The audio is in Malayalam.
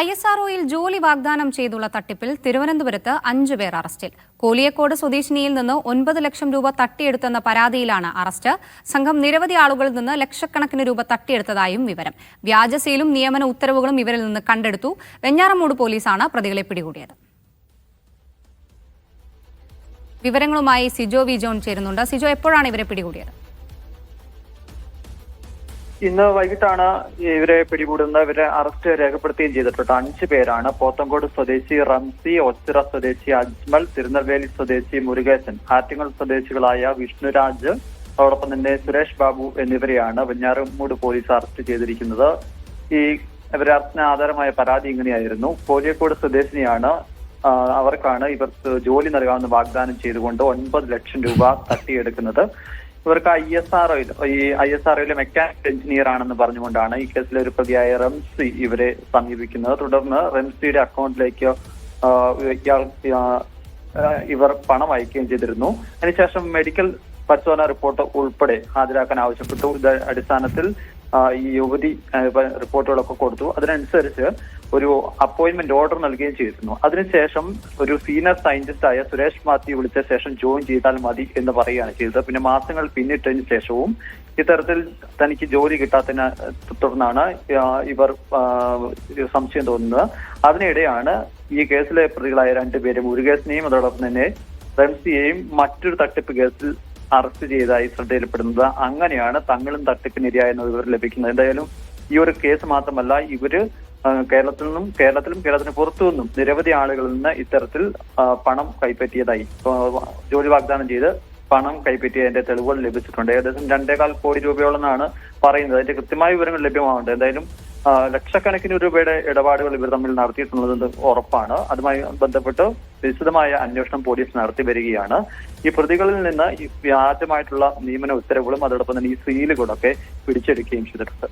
ഐ എസ് ആർഒയിൽ ജോലി വാഗ്ദാനം ചെയ്തുള്ള തട്ടിപ്പിൽ തിരുവനന്തപുരത്ത് അഞ്ചു പേർ അറസ്റ്റിൽ. കോലിയക്കോട് സ്വദേശിനിയിൽ നിന്ന് ഒൻപത് ലക്ഷം രൂപ തട്ടിയെടുത്തെന്ന പരാതിയിലാണ് അറസ്റ്റ്. സംഘം നിരവധി ആളുകളിൽ നിന്ന് ലക്ഷക്കണക്കിന് രൂപ തട്ടിയെടുത്തതായും വിവരം. വ്യാജസീലും നിയമന ഉത്തരവുകളും ഇവരിൽ നിന്ന് കണ്ടെടുത്തു. വെഞ്ഞാറമൂട് പോലീസാണ് പ്രതികളെ പിടികൂടിയത്. വിവരങ്ങളുമായി സിജോ വി ജോൺ ചേരുന്നുണ്ട്. സിജോ എപ്പോഴാണ് ഇവരെ പിടികൂടിയത്? ഇന്ന് വൈകിട്ടാണ് ഇവരെ പിടികൂടുന്ന ഇവരെ അറസ്റ്റ് രേഖപ്പെടുത്തുകയും ചെയ്തിട്ടുണ്ട്. അഞ്ച് പേരാണ്. പോത്തങ്കോട് സ്വദേശി റംസി ഒച്ചിറ സ്വദേശി അജ്മൽ തിരുനെൽവേലി സ്വദേശി മുരുകേശൻ ആറ്റിങ്ങൽ സ്വദേശികളായ വിഷ്ണുരാജ് അതോടൊപ്പം തന്നെ സുരേഷ് ബാബു എന്നിവരെയാണ് വെഞ്ഞാറമൂട് പോലീസ് അറസ്റ്റ് ചെയ്തിരിക്കുന്നത്. ഈ ഇവരെ അറസ്റ്റിന് ആധാരമായ പരാതി ഇങ്ങനെയായിരുന്നു. കോലിയക്കോട് സ്വദേശിനിയാണ് അവർക്കാണ് ഇവർക്ക് ജോലി നൽകാമെന്ന് വാഗ്ദാനം ചെയ്തുകൊണ്ട് ഒൻപത് ലക്ഷം രൂപ തട്ടിയെടുക്കുന്നത്. ഇവർക്ക് ഐ എസ് ആർ ഈ I S R mechanical engineer ആണെന്ന് പറഞ്ഞുകൊണ്ടാണ് ഈ കേസിലെ ഒരു പ്രതിയായ റംസി ഇവരെ സമീപിക്കുന്നത്. തുടർന്ന് റംസിയുടെ അക്കൗണ്ടിലേക്ക് ഇവർ പണം അയക്കുകയും ചെയ്തിരുന്നു. അതിനുശേഷം മെഡിക്കൽ പരിശോധന റിപ്പോർട്ട് ഉൾപ്പെടെ ഹാജരാക്കാൻ ആവശ്യപ്പെട്ടു. ഇത് അടിസ്ഥാനത്തിൽ ഈ യുവതി റിപ്പോർട്ടുകളൊക്കെ കൊടുത്തു. അതിനനുസരിച്ച് ഒരു അപ്പോയിന്റ്മെന്റ് ഓർഡർ നൽകുകയും ചെയ്തിരുന്നു. അതിനുശേഷം ഒരു സീനിയർ സയന്റിസ്റ്റ് ആയ സുരേഷ് മാത്യു വിളിച്ച ശേഷം ജോയിൻ ചെയ്താൽ മതി എന്ന് പറയുകയാണ് ചെയ്തത്. പിന്നെ മാസങ്ങൾ പിന്നിട്ടതിന് ശേഷവും ഇത്തരത്തിൽ തനിക്ക് ജോലി കിട്ടാത്തതിനെ തുടർന്നാണ് ഇവർ സംശയം തോന്നുന്നത്. അതിനിടെയാണ് ഈ കേസിലെ പ്രതികളായ രണ്ടുപേരും ഒരു കേസിനെയും അതോടൊപ്പം തന്നെ റംസിയെയും മറ്റൊരു തട്ടിപ്പ് കേസിൽ അറസ്റ്റ് ചെയ്തതായി ശ്രദ്ധയിൽപ്പെടുന്നത് അങ്ങനെയാണ് തങ്ങളും തട്ടിപ്പിനിരയായെന്ന വിവരം ലഭിക്കുന്നത്. എന്തായാലും ഈ ഒരു കേസ് മാത്രമല്ല ഇവർ കേരളത്തിൽ നിന്നും കേരളത്തിലും കേരളത്തിന് പുറത്തു നിന്നും നിരവധി ആളുകളിൽ നിന്ന് ഇത്തരത്തിൽ പണം കൈപ്പറ്റിയതായി. ജോലി വാഗ്ദാനം ചെയ്ത് പണം കൈപ്പറ്റിയതിന്റെ തെളിവുകൾ ലഭിച്ചിട്ടുണ്ട്. ഏകദേശം രണ്ടേകാൽ കോടി രൂപയോളെന്നാണ് പറയുന്നത്. അതിന്റെ കൃത്യമായ വിവരങ്ങൾ ലഭ്യമാവുന്നുണ്ട്. എന്തായാലും ലക്ഷക്കണക്കിന് രൂപയുടെ ഇടപാടുകൾ ഇവർ തമ്മിൽ നടത്തിയിട്ടുള്ളത് ഉറപ്പാണ്. അതുമായി ബന്ധപ്പെട്ട് വിശദമായ അന്വേഷണം പോലീസ് നടത്തി വരികയാണ്. ഈ പ്രതികളിൽ നിന്ന് വ്യാജമായിട്ടുള്ള നിയമന ഉത്തരവുകളും അതോടൊപ്പം തന്നെ ഈ സീലുകളൊക്കെ പിടിച്ചെടുക്കുകയും ചെയ്തിട്ടുണ്ട്.